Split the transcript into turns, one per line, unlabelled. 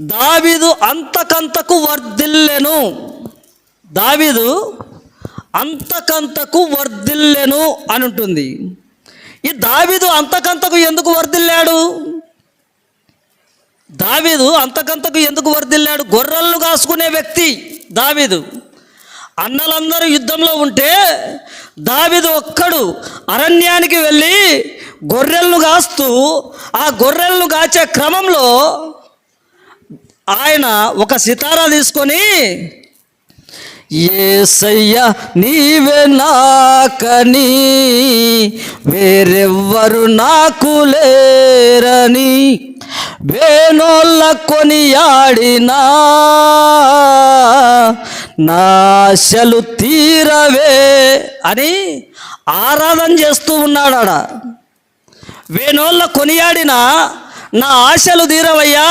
దావీదు అంతకంతకు వర్ధిల్లెను. దావీదు అంతకంతకు వర్ధిల్లెను అని ఉంటుంది. ఈ దావీదు అంతకంతకు ఎందుకు వర్ధిల్లాడు? దావీదు అంతకంతకు ఎందుకు వర్ధిల్లాడు? గొర్రెలను కాసుకునే వ్యక్తి దావీదు. అన్నలందరూ యుద్ధంలో ఉంటే దావీదు ఒక్కడు అరణ్యానికి వెళ్ళి గొర్రెలను కాస్తూ ఆ గొర్రెలను కాచే క్రమంలో ఆయన ఒక సితారా తీసుకొని ఏసయ్య నీవే నాకని వేరెవ్వరు నాకు లేరని వేణోళ్ళ కొనియాడినా నాశలు తీరవే అని ఆరాధన చేస్తూ ఉన్నాడాడ. వేణోళ్ళ కొనియాడిన నా ఆశలు తీరవయ్యా